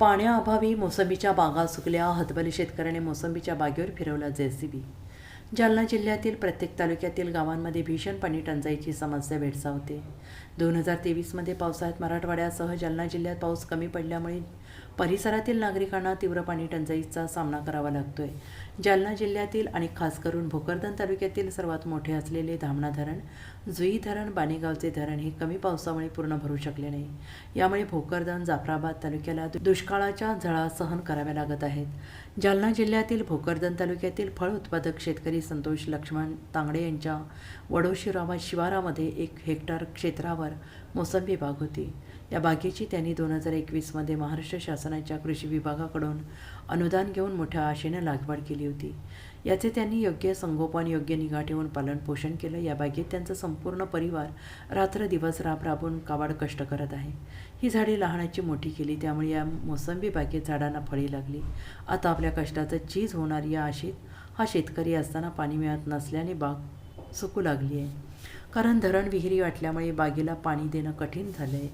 पाण्याअभावी मोसंबीच्या बागा सुकल्या. हतबली शेतकऱ्याने मोसंबीच्या बागेवर फिरवला जेसीबी जालना जिल्ह्यातील प्रत्येक तालुक्यातील गावांमध्ये भीषण पाणी टंचाईची समस्या भेडसावते. दोन हजार तेवीसमध्ये पावसाळ्यात मराठवाड्यासह जालना जिल्ह्यात पाऊस कमी पडल्यामुळे परिसरातील नागरिकांना तीव्र पाणी टंचाईचा सामना करावा लागतोय. जालना जिल्ह्यातील आणि खास करून भोकरदन तालुक्यातील सर्वात मोठे असलेले धामणा धरण जुई धरण बाणेगावचे धरण हे कमी पावसामुळे पूर्ण भरू शकले नाही. यामुळे भोकरदन जाफराबाद तालुक्याला दुष्काळाच्या झळा सहन कराव्या लागत आहेत. जालना जिल्ह्यातील भोकरदन तालुक्यातील फळ उत्पादक शेतकरी संतोष लक्ष्मण तांगडे यांच्या वडोशिरावा शिवारामध्ये एक हेक्टर क्षेत्रावर मोसंबी बाग होती. या बागेची त्यांनी दोन हजार एकवीसमध्ये महाराष्ट्र शासनाच्या कृषी विभागाकडून अनुदान घेऊन मोठ्या आशेनं लागवड केली होती. याचे त्यांनी योग्य संगोपन योग्य निगा ठेवून पालनपोषण केलं. या बागेत त्यांचा संपूर्ण परिवार रात्र दिवस राब राबून काबाड कष्ट करत आहे. ही झाडे लहानाची मोठी केली त्यामुळे या मोसंबी बागेत झाडांना फळी लागली. आता आपल्या कष्टाचं चीज होणार या आशेत हा शेतकरी असताना पाणी मिळत नसल्याने बाग सुकू लागली आहे. कारण धरण विहिरी वाटल्यामुळे बागेला पाणी देणं कठीण झालं आहे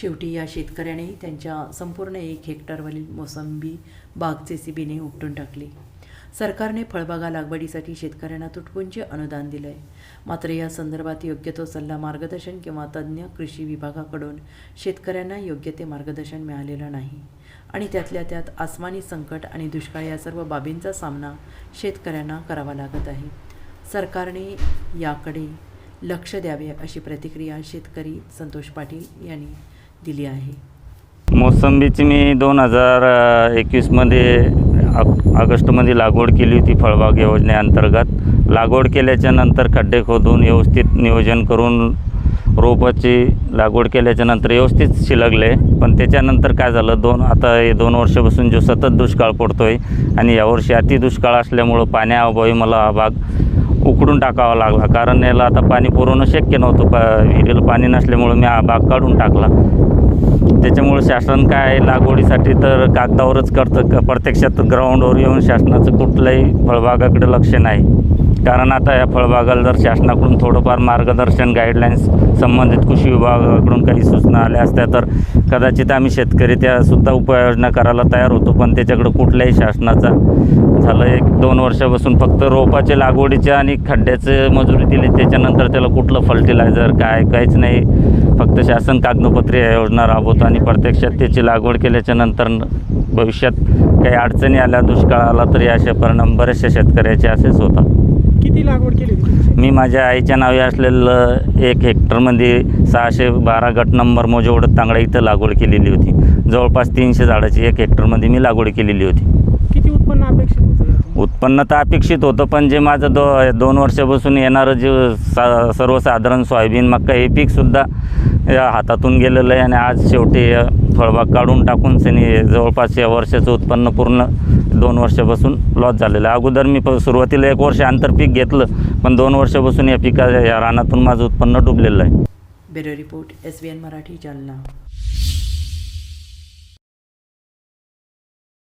शेवटी या शेतकऱ्यानेही त्यांच्या संपूर्ण एक हेक्टरवरील मोसंबी बाग जेसीबीने उपटून टाकली. सरकारने फळबागा लागवडीसाठी शेतकऱ्यांना तुटपुंजे अनुदान दिलं आहे मात्र या संदर्भात योग्य तो सल्ला मार्गदर्शन किंवा तज्ज्ञ कृषी विभागाकडून शेतकऱ्यांना योग्य ते मार्गदर्शन मिळालेलं नाही. आणि त्यातल्या त्यात आसमानी संकट आणि दुष्काळ या सर्व बाबींचा सामना शेतकऱ्यांना करावा लागत आहे. सरकारने याकडे लक्ष द्यावे अशी प्रतिक्रिया शेतकरी संतोष पाटील यांनी दिली आहे. मोसंबीची मी दोन हजार एकवीसमध्ये ऑगस्टमध्ये लागवड केली होती फळबाग योजनेअंतर्गत. लागवड केल्याच्यानंतर खड्डे खोदून व्यवस्थित नियोजन करून रोपाची लागवड केल्याच्यानंतर व्यवस्थित शिलगले. पण त्याच्यानंतर काय झालं दोन आता हे दोन वर्षापासून जो सतत दुष्काळ पडतो आहे आणि यावर्षी अति दुष्काळ असल्यामुळं पाण्याअभावी मला हा भाग उकडून टाकावा लागला. कारण याला आता पाणी पुरवणं शक्य नव्हतं. पा विहिरीला पाणी नसल्यामुळं मी हा बाग काढून टाकला. त्याच्यामुळं शासन काय लागवडीसाठी तर कागदावरच करतं. प्रत्यक्षात ग्राउंडवर येऊन शासनाचं कुठलंही फळबागाकडे लक्ष नाही. कारण आता या फळबागाला जर शासनाकडून थोडंफार मार्गदर्शन गाईडलाईन्स संबंधित कृषी विभागाकडून काही सूचना आल्या असत्या तर कदाचित आम्ही शेतकरी त्यासुद्धा उपाययोजना करायला तयार होतो. पण त्याच्याकडं कुठल्याही शासनाचा झालं एक दोन वर्षापासून फक्त रोपाचे लागवडीचे आणि खड्ड्याचे मजुरी दिली त्याच्यानंतर त्याला कुठलं फर्टिलायझर काय काहीच नाही. फक्त शासन कागदपत्री या योजना राबवतो आणि प्रत्यक्षात त्याची लागवड केल्याच्यानंतर भविष्यात काही अडचणी आल्या दुष्काळ आला तरी असे परिणाम बऱ्याचशा शेतकऱ्याचे असेच होतात. किती लागवड केली होती तुमची? मी माझ्या आईच्या नावे असलेलं एक हेक्टरमध्ये सहाशे बारा गट नंबर मोजेवडत तांगडा इथं लागवड केलेली होती जवळपास तीनशे झाडाची एक हेक्टरमध्ये मी लागवड केलेली होती किती उत्पन्न अपेक्षित होतं यातून? उत्पन्न तर अपेक्षित होतं पण जे माझं दो दोन वर्षापासून येणारं जे सा सर्वसाधारण सोयाबीन मक्का हे पीकसुद्धा या हातातून गेलेलं आहे आणि आज शेवटी फळबाग काढून टाकून त्यांनी जवळपास या वर्षाचं उत्पन्न पूर्ण दोन वर्षापासून लॉस झालेलं आहे. अगोदर मी प सुरुवातीला एक वर्ष आंतरपीक घेतलं पण दोन वर्षापासून या पिका या रानातून माझं उत्पन्न डुबलेलं आहे. Bureau report S B N Marathi Jalna.